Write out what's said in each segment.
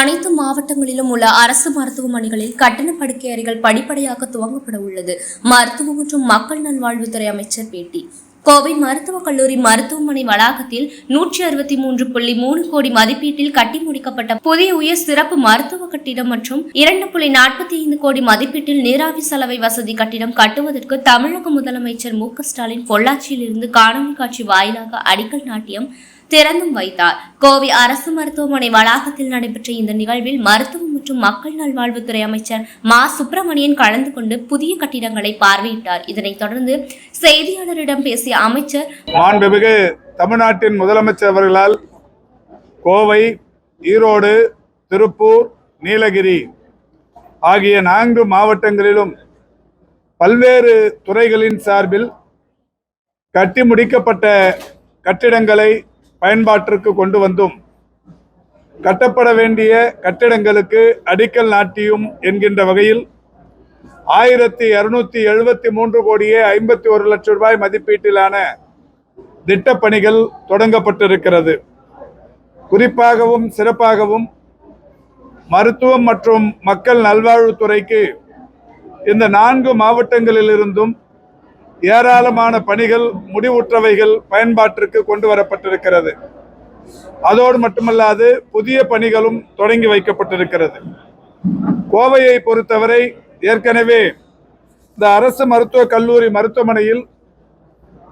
அனைத்து மாவட்டங்களிலும் உள்ள அரசு மருத்துவமனைகளில் கட்டண படுக்கை அறைகள் படிப்படியாக துவங்கப்பட உள்ளது. மருத்துவ மற்றும் மக்கள் நல்வாழ்வுத்துறை அமைச்சர் பேட்டி. கோவை மருத்துவக் கல்லூரி மருத்துவமனை வளாகத்தில் நூற்றி அறுபத்தி மூன்று புள்ளி மூணு கோடி மதிப்பீட்டில் கட்டி முடிக்கப்பட்ட புதிய உயர் சிறப்பு மருத்துவ கட்டிடம் மற்றும் இரண்டு புள்ளி நாற்பத்தி ஐந்து கோடி மதிப்பீட்டில் நீராவி சலவை வசதி கட்டிடம் கட்டுவதற்கு தமிழக முதலமைச்சர் மு க ஸ்டாலின் பொள்ளாச்சியில் இருந்து காணொலி காட்சி வாயிலாக அடிக்கல் நாட்டியம் திறந்தும் வைத்தார். கோவை அரசு மருத்துவமனை வளாகத்தில் நடைபெற்ற இந்த நிகழ்வில் மருத்துவம் மற்றும் மக்கள் நல்வாழ்வுத்துறை அமைச்சர் மா. சுப்பிரமணியன் கலந்து கொண்டு புதிய கட்டிடங்களை பார்வையிட்டார். இதனைத் தொடர்ந்து செய்தியாளரிடம் பேசிய அமைச்சர் மாண்புமிகு தமிழ்நாட்டின் முதலமைச்சர் அவர்களால் கோவை ஈரோடு திருப்பூர் நீலகிரி ஆகிய நான்கு மாவட்டங்களிலும் பல்வேறு துறைகளின் சார்பில் கட்டி முடிக்கப்பட்ட கட்டிடங்களை பயன்பாட்டிற்கு கொண்டு வந்தும் கட்டப்பட வேண்டிய கட்டிடங்களுக்கு அடிக்கல் நாட்டியும் என்கின்ற வகையில் ஆயிரத்தி இருநூத்தி எழுபத்தி மூன்று கோடியே ஐம்பத்தி ஒரு லட்சம் ரூபாய் மதிப்பீட்டிலான திட்டப்பணிகள் தொடங்கப்பட்டிருக்கிறது. குறிப்பாகவும் சிறப்பாகவும் மருத்துவம் மற்றும் மக்கள் நல்வாழ்வுத்துறைக்கு இந்த நான்கு மாவட்டங்களிலிருந்தும் ஏராளமான பணிகள் முடிவுற்றவைகள் பயன்பாட்டிற்கு கொண்டு வரப்பட்டிருக்கிறது. அதோடு மட்டுமல்லாது புதிய பணிகளும் தொடங்கி வைக்கப்பட்டிருக்கிறது. கோவையை பொறுத்தவரை ஏற்கனவே இந்த அரசு மருத்துவக் கல்லூரி மருத்துவமனையில்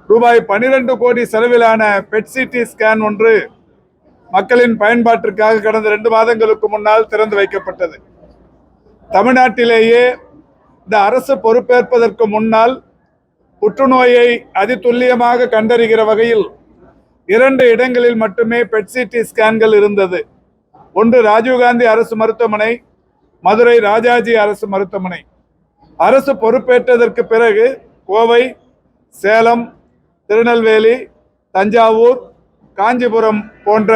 ரூபாய் பனிரெண்டு கோடி செலவிலான பெட்சிடி ஸ்கேன் ஒன்று மக்களின் பயன்பாட்டிற்காக கடந்த ரெண்டு மாதங்களுக்கு முன்னால் திறந்து வைக்கப்பட்டது. தமிழ்நாட்டிலேயே இந்த அரசு பொறுப்பேற்பதற்கு முன்னால் புற்றுநோயை அதிதுல்லியமாக கண்டறிகிற வகையில் இரண்டு இடங்களில் மட்டுமே பெட்சிடி ஸ்கேன்கள் இருந்தது. ஒன்று ராஜீவ்காந்தி அரசு மருத்துவமனை மதுரை ராஜாஜி அரசு மருத்துவமனை. அரசு பொறுப்பேற்றதற்கு பிறகு கோவை சேலம் திருநெல்வேலி தஞ்சாவூர் காஞ்சிபுரம் போன்ற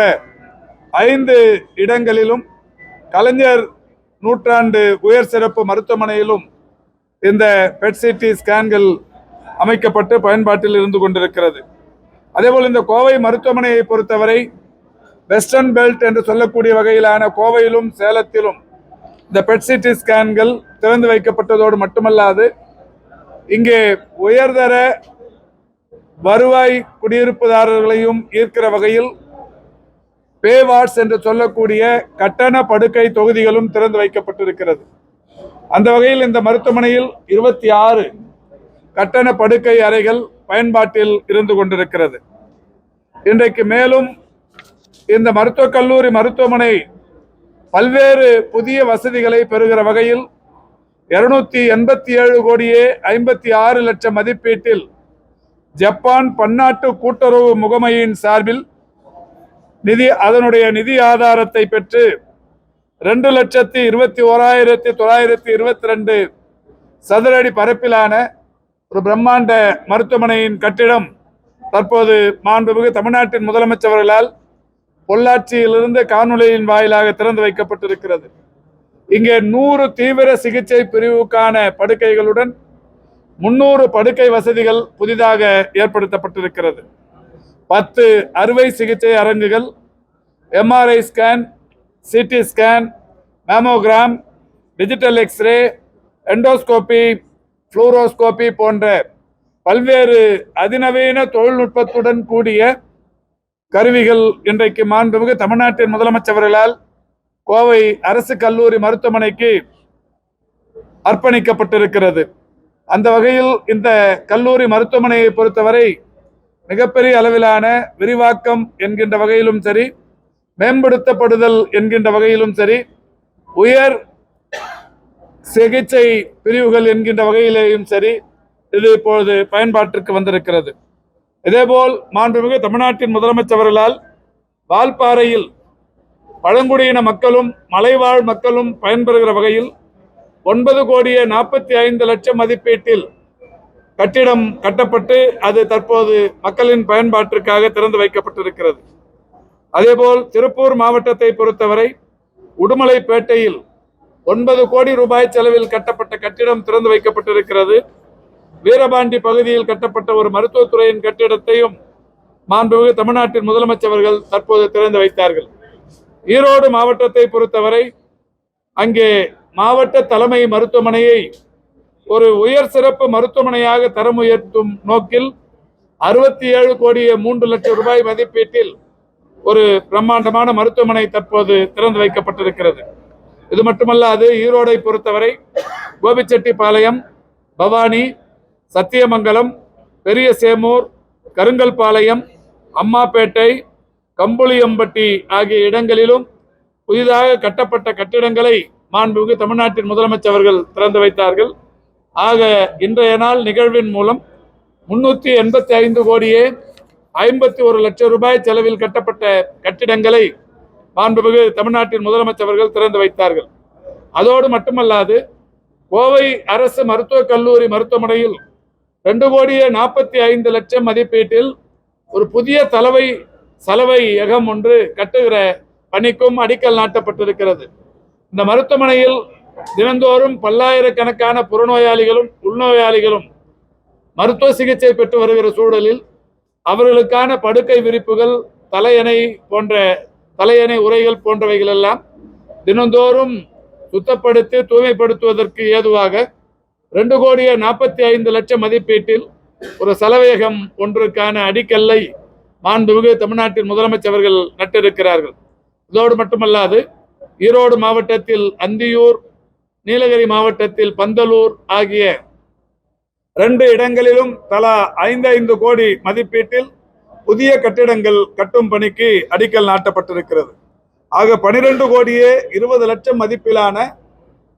ஐந்து இடங்களிலும் கலைஞர் நூற்றாண்டு உயர் சிறப்பு மருத்துவமனையிலும் இந்த பெட்சிடி ஸ்கேன்கள் அமைக்கப்பட்டு பயன்பாட்டில் இருந்து கொண்டிருக்கிறது. அதேபோல் இந்த கோவை மருத்துவமனையை பொறுத்தவரை வெஸ்டர்ன் பெல்ட் என்று சொல்லக்கூடிய வகையிலான கோவையிலும் சேலத்திலும் இந்த பெட்சிடி ஸ்கேன்கள் திறந்து வைக்கப்பட்டதோடு மட்டுமல்லாது இங்கே உயர்தர வருவாய் குடியிருப்புதாரர்களையும் ஈர்க்கிற வகையில் பே வார்ட்ஸ் என்று சொல்லக்கூடிய கட்டண படுக்கை தொகுதிகளும் திறந்து வைக்கப்பட்டிருக்கிறது. அந்த வகையில் இந்த மருத்துவமனையில் இருபத்தி ஆறு கட்டண படுக்கை அறைகள் பயன்பாட்டில் இருந்து கொண்டிருக்கிறது. இன்றைக்கு மேலும் இந்த மருத்துவக் கல்லூரி மருத்துவமனை பல்வேறு புதிய வசதிகளை பெறுகிற வகையில் இருநூத்தி எண்பத்தி ஏழு கோடியே ஐம்பத்தி ஆறு லட்சம் மதிப்பீட்டில் ஜப்பான் பன்னாட்டு கூட்டுறவு முகமையின் சார்பில் நிதி அதனுடைய நிதி ஆதாரத்தை பெற்று ரெண்டு லட்சத்தி இருபத்தி ஓராயிரத்தி தொள்ளாயிரத்தி இருபத்தி ரெண்டு சதுரடி பரப்பிலான ஒரு பிரம்மாண்ட மருத்துவமனையின் கட்டிடம் தற்போது மாண்புமிகு தமிழ்நாட்டின் முதலமைச்சர்களால் பொள்ளாச்சியிலிருந்து காணொலியின் வாயிலாக திறந்து வைக்கப்பட்டிருக்கிறது. இங்கே நூறு தீவிர சிகிச்சை பிரிவுக்கான படுக்கைகளுடன் முன்னூறு படுக்கை வசதிகள் புதிதாக ஏற்படுத்தப்பட்டிருக்கிறது. பத்து அறுவை சிகிச்சை அரங்குகள் MRI scan CT scan mammogram digital X-ray endoscopy fluoroscopy போன்ற பல்வேறு அதிநவீன தொழில்நுட்பத்துடன் கூடிய கருவிகள் இன்றைக்கு மாண்புமிகு தமிழ்நாட்டின் முதலமைச்சர்களால் கோவை அரசு கல்லூரி மருத்துவமனைக்கு அர்ப்பணிக்கப்பட்டிருக்கிறது. அந்த வகையில் இந்த கல்லூரி மருத்துவமனையை பொறுத்தவரை மிகப்பெரிய அளவிலான விரிவாக்கம் என்கின்ற வகையிலும் சரி மேம்படுத்தப்படுதல் என்கின்ற வகையிலும் சரி உயர் சிகிச்சை பிரிவுகள் என்கின்ற வகையிலேயும் சரி இது இப்பொழுது பயன்பாட்டிற்கு வந்திருக்கிறது. இதேபோல் மாண்புமிகு தமிழ்நாட்டின் முதலமைச்சர்களால் வால்பாறையில் பழங்குடியின மக்களும் மலைவாழ் மக்களும் பயன்பெறுகிற வகையில் ஒன்பது கோடியே நாற்பத்தி ஐந்து லட்சம் மதிப்பீட்டில் கட்டிடம் கட்டப்பட்டு அது தற்போது மக்களின் பயன்பாட்டிற்காக திறந்து வைக்கப்பட்டிருக்கிறது. அதேபோல் திருப்பூர் மாவட்டத்தை பொறுத்தவரை உடுமலைப்பேட்டையில் ஒன்பது கோடி ரூபாய் செலவில் கட்டப்பட்ட கட்டிடம் திறந்து வைக்கப்பட்டிருக்கிறது. வீரபாண்டி பகுதியில் கட்டப்பட்ட ஒரு மருத்துவத்துறையின் கட்டிடத்தையும் மாண்புமிகு தமிழ்நாட்டின் முதலமைச்சர்கள் தற்போது திறந்து வைத்தார்கள். ஈரோடு மாவட்டத்தை பொறுத்தவரை அங்கே மாவட்ட தலைமை மருத்துவமனையை ஒரு உயர் சிறப்பு மருத்துவமனையாக தரம் உயர்த்தும் நோக்கில் அறுபத்தி ஏழு கோடியே மூன்று லட்சம் ரூபாய் மதிப்பீட்டில் ஒரு பிரம்மாண்டமான மருத்துவமனை தற்போது திறந்து வைக்கப்பட்டிருக்கிறது. இது மட்டுமல்லாது ஈரோடை பொறுத்தவரை கோபிச்செட்டிப்பாளையம் பவானி சத்தியமங்கலம் பெரிய சேமூர் கருங்கல்பாளையம் அம்மாப்பேட்டை கம்புளியம்பட்டி ஆகிய இடங்களிலும் புதிதாக கட்டப்பட்ட கட்டிடங்களை மாண்புமிகு தமிழ்நாட்டின் முதலமைச்சர் அவர்கள் திறந்து வைத்தார்கள். ஆக இன்றைய நாள் நிகழ்வின் மூலம் முன்னூத்தி எண்பத்தி ஐந்து கோடியே ஐம்பத்தி ஒரு லட்சம் ரூபாய் செலவில் கட்டப்பட்ட கட்டிடங்களை மாண்புமிகு தமிழ்நாட்டின் முதலமைச்சர்கள் திறந்து வைத்தார்கள். அதோடு மட்டுமல்லாது கோவை அரசு மருத்துவக் கல்லூரி மருத்துவமனையில் ரெண்டு கோடியே நாற்பத்தி ஐந்து லட்சம் மதிப்பீட்டில் ஒரு புதிய தலைவை சலவையகம் ஒன்று கட்டுகிற பணிக்கும் அடிக்கல் நாட்டப்பட்டிருக்கிறது. இந்த மருத்துவமனையில் தினந்தோறும் பல்லாயிரக்கணக்கான புறநோயாளிகளும் உள்நோயாளிகளும் மருத்துவ சிகிச்சை பெற்று வருகிற சூழலில் அவர்களுக்கான படுக்கை விரிப்புகள் தலையணை போன்ற தலையணை உரைகள் போன்றவைகள் எல்லாம் தினந்தோறும் சுத்தப்படுத்தி தூய்மைப்படுத்துவதற்கு ஏதுவாக ரெண்டு கோடியே நாற்பத்தி ஐந்து லட்சம் மதிப்பீட்டில் ஒரு செலவேகம் ஒன்றுக்கான அடிக்கல்லை மாண்புமிகு தமிழ்நாட்டின் முதலமைச்சர் அவர்கள் நட்டிருக்கிறார்கள். இதோடு மட்டுமல்லாது ஈரோடு மாவட்டத்தில் அந்தியூர் நீலகிரி மாவட்டத்தில் பந்தலூர் ஆகிய ரெண்டு இடங்களிலும் தலா ஐந்து ஐந்து கோடி மதிப்பீட்டில் புதிய கட்டிடங்கள் கட்டும் பணிக்கு அடிக்கல் நாட்டப்பட்டிருக்கிறது. ஆக பனிரெண்டு கோடியே இருபது லட்சம் மதிப்பிலான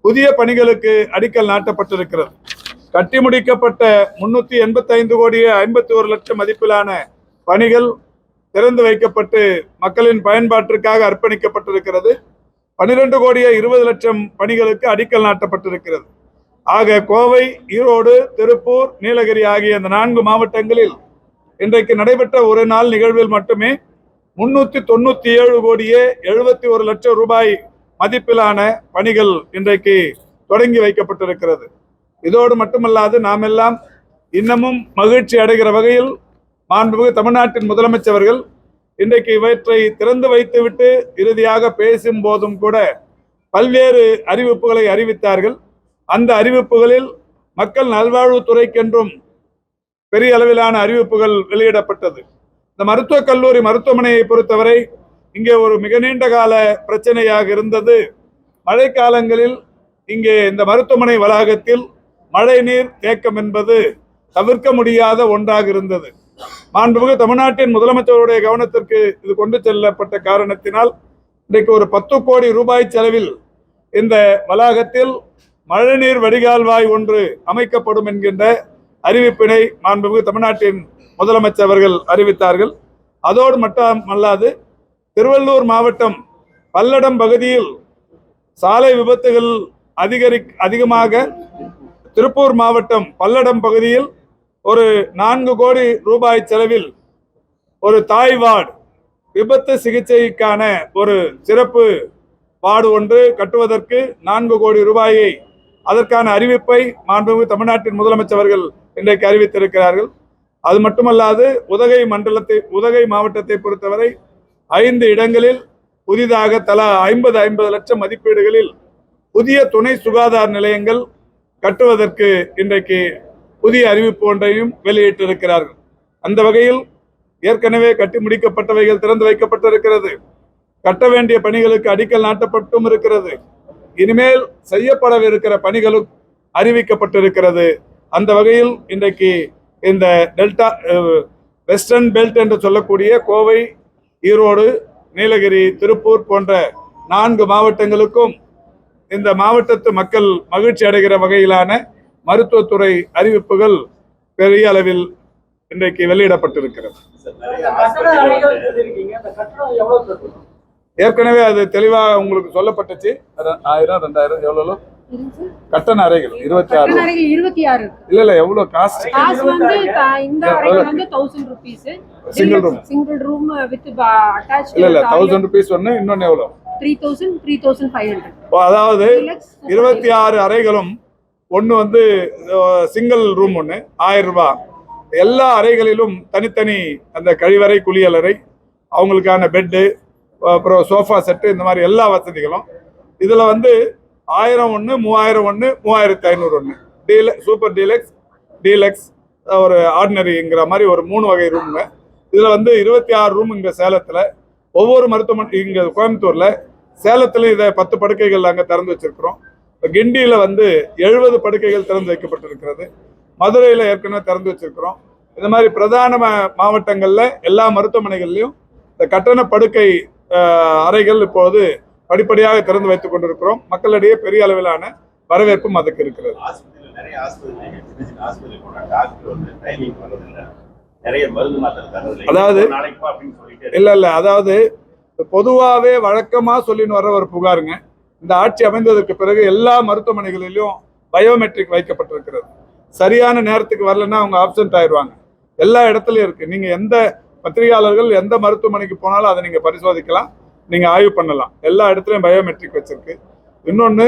புதிய பணிகளுக்கு அடிக்கல் நாட்டப்பட்டிருக்கிறது. கட்டி முடிக்கப்பட்ட முன்னூத்தி எண்பத்தி ஐந்து கோடியே ஐம்பத்தி ஒரு லட்சம் மதிப்பிலான பணிகள் திறந்து வைக்கப்பட்டு மக்களின் பயன்பாட்டிற்காக அர்ப்பணிக்கப்பட்டிருக்கிறது. பனிரெண்டு கோடியே இருபது லட்சம் பணிகளுக்கு அடிக்கல் நாட்டப்பட்டிருக்கிறது. ஆக கோவை ஈரோடு திருப்பூர் நீலகிரி ஆகிய இந்த நான்கு மாவட்டங்களில் இன்றைக்கு நடைபெற்ற ஒரு நாள் நிகழ்வில் மட்டுமே முன்னூத்தி தொண்ணூத்தி ஏழு கோடியே எழுபத்தி ஒரு லட்சம் ரூபாய் மதிப்பிலான பணிகள் இன்றைக்கு தொடங்கி வைக்கப்பட்டிருக்கிறது. இதோடு மட்டுமல்லாது நாம் எல்லாம் இன்னமும் மகிழ்ச்சி அடைகிற வகையில் மாண்புமிகு தமிழ்நாட்டின் முதலமைச்சர்கள் இன்றைக்கு இவற்றை திறந்து வைத்துவிட்டு இறுதியாக பேசும் போதும் கூட பல்வேறு அறிவிப்புகளை அறிவித்தார்கள். அந்த அறிவிப்புகளில் மக்கள் நல்வாழ்வுத்துறைக்கென்றும் பெரிய அளவிலான அறிவிப்புகள் வெளியிடப்பட்டது. இந்த மருத்துவக் கல்லூரி மருத்துவமனையை பொறுத்தவரை இங்கே ஒரு மிக நீண்ட கால பிரச்சனையாக இருந்தது. மழைக்காலங்களில் இங்கே இந்த மருத்துவமனை வளாகத்தில் மழை நீர் தேக்கம் என்பது தவிர்க்க முடியாத ஒன்றாக இருந்தது. மாண்புமிகு தமிழ்நாட்டின் முதலமைச்சருடைய கவனத்திற்கு இது கொண்டு செல்லப்பட்ட காரணத்தினால் இன்றைக்கு ஒரு பத்து கோடி ரூபாய் செலவில் இந்த வளாகத்தில் மழைநீர் வடிகால்வாய் ஒன்று அமைக்கப்படும் என்கின்ற அறிவிப்பினை மாண்புமிகு தமிழ்நாட்டின் முதலமைச்சர் அவர்கள் அறிவித்தார்கள். அதோடு மட்டுமல்லாது திருவள்ளூர் மாவட்டம் பல்லடம் பகுதியில் சாலை விபத்துகள் அதிகரி அதிகமாக திருப்பூர் மாவட்டம் பல்லடம் பகுதியில் ஒரு நான்கு கோடி ரூபாய் செலவில் ஒரு தாய் வார்டு விபத்து சிகிச்சைக்கான ஒரு சிறப்பு வார்டு ஒன்று கட்டுவதற்கு நான்கு கோடி ரூபாயை அதற்கான அறிவிப்பை மாண்புமிகு தமிழ்நாட்டின் முதலமைச்சர் அவர்கள் இன்றைக்கு அறிவித்திருக்கிறார்கள். அது மட்டுமல்லாது உதகை மண்டலத்தை உதகை மாவட்டத்தை பொறுத்தவரை ஐந்து இடங்களில் புதிதாக தலா ஐம்பது ஐம்பது லட்சம் மதிப்பீடுகளில் புதிய துணை சுகாதார நிலையங்கள் கட்டுவதற்கு இன்றைக்கு புதிய அறிவிப்பு ஒன்றையும் வெளியிட்டிருக்கிறார்கள். அந்த வகையில் ஏற்கனவே கட்டி முடிக்கப்பட்டவைகள் திறந்து வைக்கப்பட்டிருக்கிறது. கட்ட வேண்டிய பணிகளுக்கு அடிக்கல் நாட்டப்பட்டும் இருக்கிறது. இனிமேல் செய்யப்படவிருக்கிற பணிகளும் அறிவிக்கப்பட்டிருக்கிறது. அந்த வகையில் இன்றைக்கு இந்த டெல்டா வெஸ்டர்ன் பெல்ட் என்று சொல்லக்கூடிய கோவை ஈரோடு நீலகிரி திருப்பூர் போன்ற நான்கு மாவட்டங்களுக்கும் இந்த மாவட்டத்து மக்கள் மகிழ்ச்சி அடைகிற வகையிலான மருத்துவத்துறை அறிவிப்புகள் பெரிய அளவில் இன்றைக்கு வெளியிடப்பட்டிருக்கிறது. ஏற்கனவே அது தெளிவாக உங்களுக்கு சொல்லப்பட்டுச்சு. ஆயிரம் ரெண்டாயிரம் எவ்வளவு? கட்டண அறைகள் இருபத்தி ஆறு. அறைகள் இருபத்தி ஆறு இல்ல இல்ல எவ்வளவு காஸ்ட் காசு வந்து இந்த அறைக்கு வந்து thousand rupees Single room. Single room with attach இல்ல இல்ல தௌசண்ட் ருபீஸ் ஒண்ணு இன்னொன்னு எவ்வளவு? Three thousand three thousand five hundred oh, அதாவது இருபத்தி ஆறு அறைகளும் ஒன்று வந்து சிங்கிள் ரூம் ஒன்று ஆயிரம் ரூபாய் எல்லா அறைகளிலும் தனித்தனி அந்த கழிவறை குளியலறை அவங்களுக்கான பெட்டு அப்புறம் சோஃபா செட்டு இந்த மாதிரி எல்லா வசதிகளும். இதில் வந்து ஆயிரம் ஒன்று மூவாயிரம் ஒன்று மூவாயிரத்தி ஐநூறு ஒன்று டீல சூப்பர் டீலக்ஸ் டீலக்ஸ் ஒரு ஆர்டினரிங்கிற மாதிரி ஒரு மூணு வகை ரூமுங்க இதில் வந்து இருபத்தி ஆறு ரூம் இங்கே சேலத்தில். ஒவ்வொரு மருத்துவமனை இங்கே கோயம்புத்தூரில் சேலத்தில் இதை பத்து படுக்கைகள் அங்கே திறந்து வச்சுருக்கிறோம். கிண்டியில் வந்து எழுபது படுக்கைகள் திறந்து வைக்கப்பட்டிருக்கிறது. மதுரையில் ஏற்கனவே திறந்து வச்சுருக்கிறோம். இந்த மாதிரி பிரதான மாவட்டங்களில் எல்லா மருத்துவமனைகள்லையும் இந்த கட்டண படுக்கை அறைகள் இப்போது படிப்படியாக திறந்து வைத்துக் கொண்டிருக்கிறோம். மக்களிடையே பெரிய அளவிலான வரவேற்பும் அதுக்கு இருக்கிறது. அதாவது- இல்ல இல்ல. அதாவது பொதுவாகவே வழக்கமா சொல்லின்னு வர்ற ஒரு புகாருங்க. இந்த ஆட்சி அமைந்ததற்கு பிறகு எல்லா மருத்துவமனைகளிலும் பயோமெட்ரிக் வைக்கப்பட்டிருக்கிறது. சரியான நேரத்துக்கு வரலன்னா அவங்க ஆப்சென்ட் ஆயிடுவாங்க. எல்லா இடத்துலயும் இருக்கு. நீங்க எந்த பத்திரிகையாளர்கள் எந்த மருத்துவமனைக்கு போனாலும் அதை நீங்க பரிசோதிக்கலாம். நீங்கள் ஆய்வு பண்ணலாம். எல்லா இடத்துலையும் பயோமெட்ரிக் வச்சிருக்கு. இன்னொன்று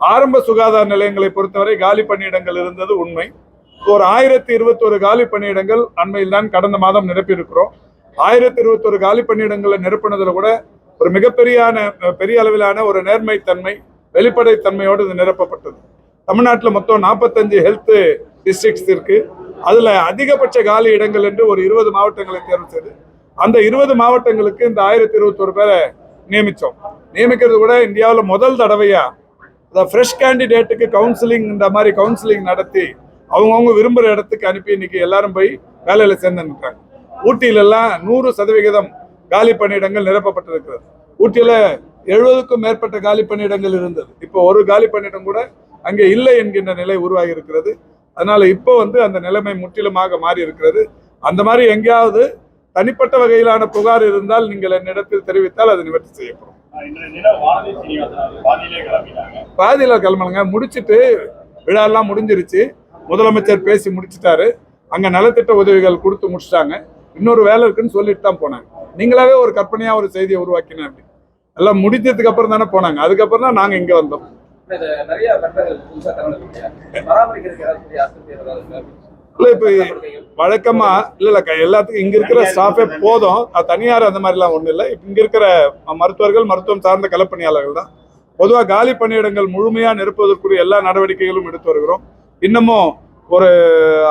ஆரம்ப சுகாதார நிலையங்களை பொறுத்தவரை காலி பணியிடங்கள் இருந்தது உண்மை. ஒரு ஆயிரத்தி இருபத்தொரு காலி பணியிடங்கள் அண்மையில் தான் கடந்த மாதம் நிரப்பியிருக்கிறோம். ஆயிரத்தி இருபத்தொரு காலி பணியிடங்களை நிரப்பினதில் கூட ஒரு மிகப்பெரியான பெரிய அளவிலான ஒரு நேர்மைத்தன்மை வெளிப்படைத்தன்மையோடு இது நிரப்பப்பட்டது. தமிழ்நாட்டில் மொத்தம் நாற்பத்தஞ்சு ஹெல்த் டிஸ்ட்ரிக்ட்ஸ் இருக்குது அதில் அதிகபட்ச காலி இடங்கள் என்று ஒரு இருபது மாவட்டங்களை தேர்வு செய்து அந்த இருபது மாவட்டங்களுக்கு இந்த ஆயிரத்தி இருபத்தொரு பேரை நியமித்தோம் நியமிக்கிறது கூட இந்தியாவில் முதல் தடவையா? இந்த ஃப்ரெஷ் கேண்டிடேட்டுக்கு கவுன்சிலிங் இந்த மாதிரி கவுன்சிலிங் நடத்தி அவங்கவுங்க விரும்புகிற இடத்துக்கு அனுப்பி இன்னைக்கு எல்லாரும் போய் வேலையில் சேர்ந்துட்டாங்க ஊட்டியிலெல்லாம் நூறு சதவிகிதம் காலி பணியிடங்கள் நிரப்பப்பட்டிருக்கிறது. ஊட்டியில் எழுபதுக்கும் மேற்பட்ட காலி பணியிடங்கள் இருந்தது. இப்போ ஒரு காலி பணியிடம் கூட அங்கே இல்லை என்கின்ற நிலை உருவாகி இருக்கிறது அதனால் இப்போ வந்து அந்த நிலைமை முற்றிலுமாக மாறி இருக்கிறது அந்த மாதிரி எங்கேயாவது தனிப்பட்ட வகையிலான புகார் இருந்தால் நீங்கள் என்னிடத்தில் தெரிவித்தால் அது நிவர்த்தி செய்யப்படும். பாதியிலே கிளம்புங்க முடிச்சிட்டு விழாலாம் முடிஞ்சிருச்சு. முதலமைச்சர் பேசி முடிச்சிட்டாரு. அங்க நலத்திட்ட உதவிகள் கொடுத்து முடிச்சிட்டாங்க. இன்னொரு வேலை இருக்குன்னு சொல்லிட்டு தான் போனாங்க. நீங்களாவே ஒரு கற்பனையா ஒரு செய்தியை உருவாக்கினேன் அப்படி. எல்லாம் முடிஞ்சதுக்கு அப்புறம் தானே போனாங்க. அதுக்கப்புறம் தான் நாங்க இங்க வந்தோம். நிறைய இல்ல இப்ப வழக்கமா இல்ல இல்ல எல்லாத்துக்கும் இங்க இருக்கிற ஸ்டாஃபே போதும். அது தனியார் அந்த மாதிரிலாம் ஒண்ணும் இல்லை. இப்ப இங்க இருக்கிற மருத்துவர்கள் மருத்துவம் சார்ந்த களப்பணியாளர்கள் தான். பொதுவா காலி பணியிடங்கள் முழுமையா நிரப்புவதற்குரிய எல்லா நடவடிக்கைகளும் எடுத்து வருகிறோம். இன்னமும் ஒரு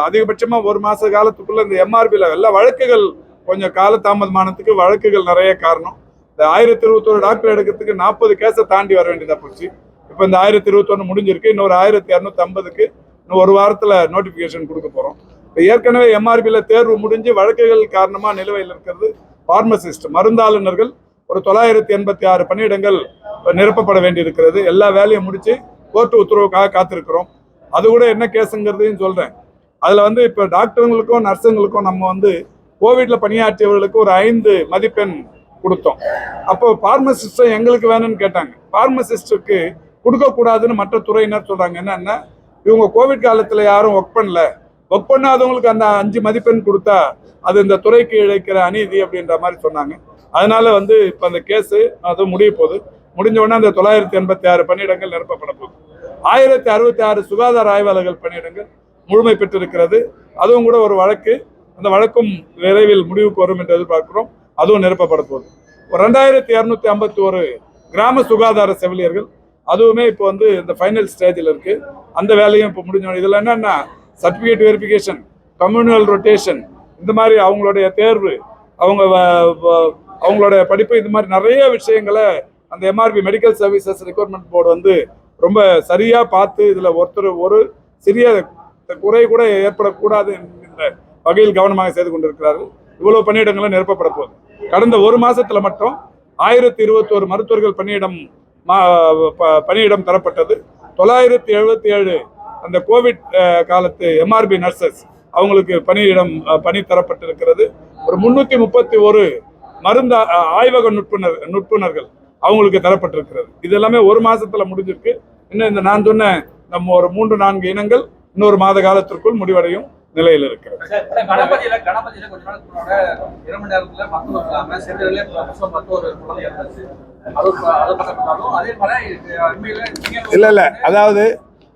அதிகபட்சமா ஒரு மாச காலத்துக்குள்ள இந்த எம்ஆர்பியில் எல்லா வழக்குகள் கொஞ்சம் கால தாமதமானதுக்கு வழக்குகள் நிறைய காரணம். இந்த ஆயிரத்தி இருபத்தொரு டாக்டர் எடுக்கிறதுக்கு நாற்பது கேஸை தாண்டி வர வேண்டியதா போச்சு. இப்போ இந்த ஆயிரத்தி இருபத்தொன்னு முடிஞ்சிருக்கு. இன்னொரு ஆயிரத்தி இரநூத்தி ஐம்பதுக்கு இன்னும் ஒரு வாரத்தில் நோட்டிஃபிகேஷன் கொடுக்க போகிறோம் இப்போ ஏற்கனவே எம்ஆர்பியில் தேர்வு முடிஞ்சு வழக்குகள் காரணமா நிலுவையில் இருக்கிறது ஃபார்மசிஸ்ட் மருந்தாளுநர்கள் ஒரு தொள்ளாயிரத்தி எண்பத்தி ஆறு பணியிடங்கள் நிரப்பப்பட வேண்டியிருக்கிறது. எல்லா வேலையும் முடித்து கோர்ட்டு உத்தரவுக்காக காத்திருக்கிறோம். அது கூட என்ன கேஸுங்கிறதையும் சொல்றேன். அதுல வந்து இப்போ டாக்டருங்களுக்கும் நர்ஸுங்களுக்கும் நம்ம வந்து கோவிட்ல பணியாற்றியவர்களுக்கு ஒரு ஐந்து மதிப்பெண் கொடுத்தோம். அப்போ பார்மசிஸ்டும் எங்களுக்கு வேணும்னு கேட்டாங்க. ஃபார்மசிஸ்டுக்கு கொடுக்கக்கூடாதுன்னு மற்ற துறையினர் சொல்கிறாங்க என்னன்னா இவங்க கோவிட் காலத்துல யாரும் ஒர்க் பண்ணல. ஒர்க் பண்ணாதவங்களுக்கு அந்த அஞ்சு மதிப்பெண் கொடுத்தா அது இந்த துறைக்கு இழைக்கிற அநீதி அப்படின்ற மாதிரி சொன்னாங்க. அதனால வந்து இப்போ அந்த கேஸு அது முடிய போகுது. முடிஞ்ச உடனே அந்த தொள்ளாயிரத்தி எண்பத்தி ஆறு பணியிடங்கள் நிரப்பப்பட போகுது. ஆயிரத்தி அறுபத்தி ஆறு சுகாதார ஆய்வாளர்கள் பணியிடங்கள் முழுமை பெற்றிருக்கிறது. அதுவும் கூட ஒரு வழக்கு. அந்த வழக்கும் விரைவில் முடிவுக்கு வரும் என்று எதிர்பார்க்கிறோம். அதுவும் நிரப்பப்பட போகுது. ஒரு ரெண்டாயிரத்தி இரநூத்தி ஐம்பத்தி ஒரு கிராம சுகாதார செவிலியர்கள் அதுவுமே இப்போ வந்து இந்த ஃபைனல் ஸ்டேஜில் இருக்கு. அந்த வேலையும் இப்போ முடிஞ்சோம் இதில் என்னன்னா சர்டிஃபிகேட் வெரிஃபிகேஷன் கம்யூனல் ரொட்டேஷன் இந்த மாதிரி அவங்களுடைய தேர்வு அவங்க வ- அவங்களுடைய படிப்பு இந்த மாதிரி நிறைய விஷயங்களை அந்த MRB medical services requirement board வந்து ரொம்ப சரியாக பார்த்து இதில் ஒருத்தர் ஒரு சிறிய குறை கூட ஏற்படக்கூடாது என்கின்ற வகையில் கவனமாக செய்து கொண்டிருக்கிறார்கள். இவ்வளவு பணியிடங்களும் நிரப்பப்பட போகுது. கடந்த ஒரு மாசத்துல மட்டும் ஆயிரத்தி இருபத்தோரு மருத்துவர்கள் பணியிடம் பணியிடம் தரப்பட்டது. தொள்ளாயிரத்தி எழுபத்தி ஏழு அந்த கோவிட் காலத்து எம்ஆர்பி நர்சஸ் அவங்களுக்கு பணியிடம் பணி தரப்பட்டிருக்கிறது. ஒரு முன்னூத்தி முப்பத்தி ஒரு மருந்து ஆய்வக நுட்புணர் நுட்புணர்கள் அவங்களுக்கு தரப்பட்டிருக்கிறது. இது எல்லாமே ஒரு மாசத்துல முடிஞ்சிருக்கு. இன்னும் இந்த நான் சொன்ன நம்ம ஒரு மூன்று நான்கு இனங்கள் இன்னொரு மாத காலத்திற்குள் முடிவடையும். நிலையில் இருக்கிறது. இல்ல இல்ல. அதாவது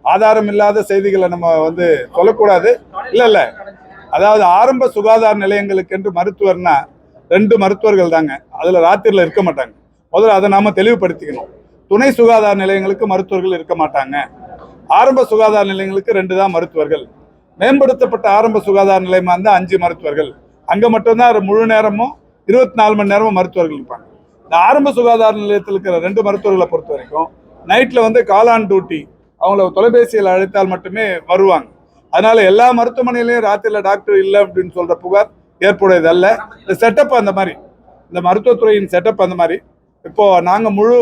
ஆதாரம் இல்லாத செய்திகளை நம்ம வந்து சொல்லக்கூடாது. இல்ல இல்ல. அதாவது ஆரம்ப சுகாதார நிலையங்களுக்கு என்று மருத்துவர்னா ரெண்டு மருத்துவர்கள் தாங்க. அதுல ராத்திரில இருக்க மாட்டாங்க. முதல்ல அதை நாம தெளிவுபடுத்திக்கணும். துணை சுகாதார நிலையங்களுக்கு மருத்துவர்கள் இருக்க மாட்டாங்க. ஆரம்ப சுகாதார நிலையங்களுக்கு ரெண்டு தான் மருத்துவர்கள். மேம்படுத்தப்பட்ட ஆரம்ப சுகாதார நிலையமாக இருந்தால் அஞ்சு மருத்துவர்கள். அங்கே மட்டும்தான் முழு நேரமும் இருபத்தி நாலு மணி நேரமும் மருத்துவர்கள் இருப்பாங்க. இந்த ஆரம்ப சுகாதார நிலையத்தில் இருக்கிற ரெண்டு மருத்துவர்களை பொறுத்த வரைக்கும் நைட்டில் வந்து காலான் டியூட்டி அவங்கள தொலைபேசியில் அழைத்தால் மட்டுமே வருவாங்க. அதனால எல்லா மருத்துவமனையிலையும் ராத்திரியில் டாக்டர் இல்லை அப்படின்னு சொல்கிற புகார் ஏற்புடையது அல்ல. இந்த செட்டப் அந்த மாதிரி இந்த மருத்துவத்துறையின் செட்டப் அந்த மாதிரி. இப்போது நாங்கள் முழு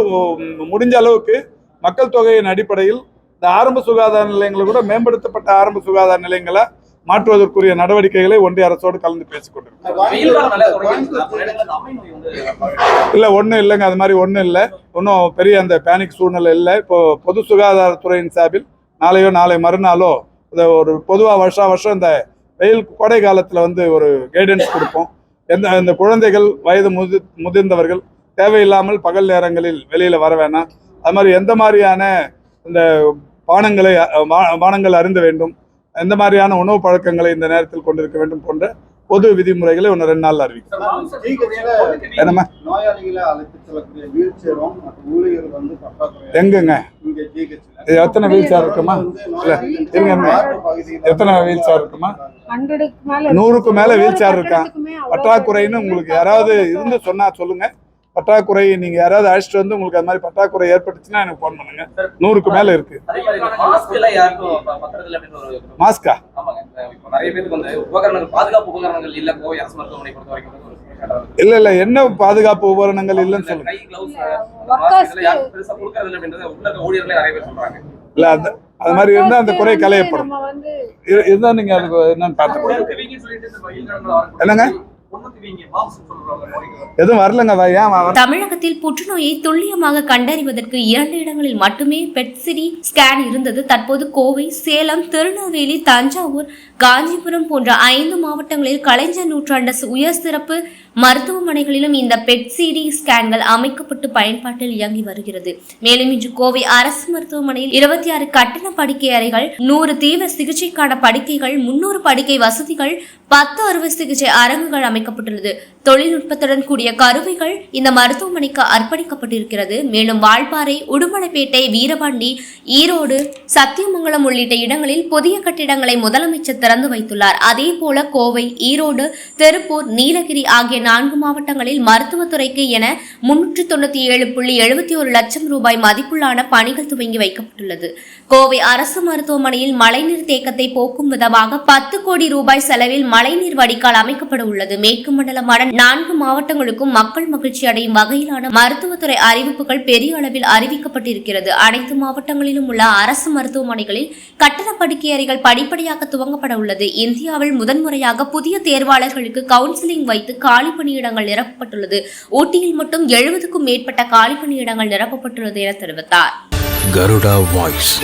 முடிஞ்ச அளவுக்கு மக்கள் தொகையின் அடிப்படையில் இந்த ஆரம்ப சுகாதார நிலையங்களை கூட மேம்படுத்தப்பட்ட ஆரம்ப சுகாதார நிலையங்களை மாற்றுவதற்குரிய நடவடிக்கைகளை ஒன்றிய அரசோடு கலந்து பேசிக் கொண்டிருக்கோம் இல்லை ஒன்றும் இல்லைங்க. அது மாதிரி ஒன்றும் இல்லை. ஒன்றும் பெரிய அந்த பேனிக் சூழ்நிலை இல்லை. இப்போ பொது சுகாதாரத்துறையின் சார்பில் நாளையோ நாளை மறுநாளோ இந்த ஒரு பொதுவாக வருஷா வருஷம் இந்த வெயில் கோடை காலத்தில் வந்து ஒரு கைடன்ஸ் கொடுப்போம். எந்த இந்த குழந்தைகள் வயது முதி முதிர்ந்தவர்கள் தேவையில்லாமல் பகல் நேரங்களில் வெளியில் வர வேணாம். அது மாதிரி எந்த மாதிரியான இந்த பானங்களை பானங்கள் அருந்த வேண்டும். எந்த மாதிரியான உணவு பழக்கங்களை இந்த நேரத்தில் கொண்டிருக்க வேண்டும் போன்ற பொது விதிமுறைகளை ஒன்று ரெண்டு நாள்ல அறிவிக்கும் என்னம்மா? எங்கங்க? எத்தனை வீல் சேர் இருக்குமா? இல்ல இருங்க எத்தனை வீல் சேர் இருக்குமா? நூறுக்கு மேல வீல் சேர் இருக்கா? கட்டடத்துக்குமே அவ்வளவு பற்றாக்குறைன்னு உங்களுக்கு யாராவது இருந்து சொன்னா சொல்லுங்க. பற்றாக்குறை நீங்க யாராவது அழைச்சிட்டு வந்து உங்களுக்கு அது மாதிரி பற்றாக்குறை ஏற்பட்டுச்சுன்னா எனக்கு ஃபோன் பண்ணுங்க. நூறுக்கு மேல இருக்கு. அதே மாதிரி இந்த மாஸ்க் எல்லாம் யாருக்கும் ப- பத்துறதில்ல அப்படின்னு ஒரு மாஸ்கா ஆமாங்க. இந்த இப்போ நிறைய பேருக்கு வந்து உபகரணங்கள் பாதுகாப்பு உபகரணங்கள் இல்ல. இல்ல இல்ல என்ன பாதுகாப்பு உபகரணங்கள் இல்லைன்னு சொல்லுங்க. இல்ல அப்படின்றத உள்ள இருக்க ஊழியர்களே நிறைய பேர் சொல்றாங்க. இல்ல அது மாதிரி இருந்தா அந்த குறை இரு- இருந்தா நீங்க அதுக்கு என்னன்னு வரக்கூடிய என்னங்க? எதுவும் வரலங்க தமிழகத்தில் புற்றுநோயை துல்லியமாக கண்டறிவதற்கு இரண்டு இடங்களில் மட்டுமே பெட்சிடி ஸ்கேன் இருந்தது. தற்போது கோவை சேலம் திருநெல்வேலி தஞ்சாவூர் காஞ்சிபுரம் போன்ற ஐந்து மாவட்டங்களில் கலைஞர் நூற்றாண்டு உயர் சிறப்பு மருத்துவமனைகளிலும் இந்த பெட் சிடி ஸ்கேன்கள் அமைக்கப்பட்டு பயன்பாட்டில் இயங்கி வருகிறது. மேலும் இன்று கோவை அரசு மருத்துவமனையில் இருபத்தி ஆறு கட்டண படுக்கை அறைகள் நூறு தீவிர சிகிச்சைக்கான படுக்கைகள் முன்னூறு படுக்கை வசதிகள் பத்து அறுவை சிகிச்சை அரங்குகள் அமைக்கப்பட்டுள்ளது. தொழில்நுட்பத்துடன் கூடிய கருவிகள் இந்த மருத்துவமனைக்கு அர்ப்பணிக்கப்பட்டிருக்கிறது. மேலும் வால்பாறை உடுமலைப்பேட்டை வீரபாண்டி ஈரோடு சத்தியமங்கலம் உள்ளிட்ட இடங்களில் புதிய கட்டிடங்களை முதலமைச்சர் திறந்து வைத்துள்ளார். அதே போல கோவை ஈரோடு திருப்பூர் நீலகிரி ஆகிய நான்கு மாவட்டங்களில் மருத்துவத்துறைக்கு என முன்னூற்று தொண்ணூத்தி ஏழு புள்ளி எழுபத்தி ஒரு லட்சம் ரூபாய் மதிப்புள்ளான பணிகள் துவங்கி வைக்கப்பட்டுள்ளது. கோவை அரசு மருத்துவமனையில் மழைநீர் தேக்கத்தை போக்கும் விதமாக பத்து கோடி ரூபாய் செலவில் மழைநீர் வடிகால் அமைக்கப்பட உள்ளது. மேற்கு மண்டலமான நான்கு மாவட்டங்களுக்கும் மக்கள் மகிழ்ச்சி அடையும் வகையிலான மருத்துவத்துறை அறிவிப்புகள் பெரிய அளவில் அறிவிக்கப்பட்டிருக்கிறது. அனைத்து மாவட்டங்களிலும் உள்ள அரசு மருத்துவமனைகளில் கட்டண படுக்கையறைகள் படிப்படியாக துவங்கப்பட உள்ளது. இந்தியாவில் முதன்முறையாக புதிய தேர்வாளர்களுக்கு கவுன்சிலிங் வைத்து காலி பணியிடங்கள் நிரப்பப்பட்டுள்ளது. ஊட்டியில் மட்டும் எழுபதுக்கும் மேற்பட்ட காலி பணியிடங்கள் நிரப்பப்பட்டுள்ளது என தெரிவித்தார். கருடா வாய்ஸ்.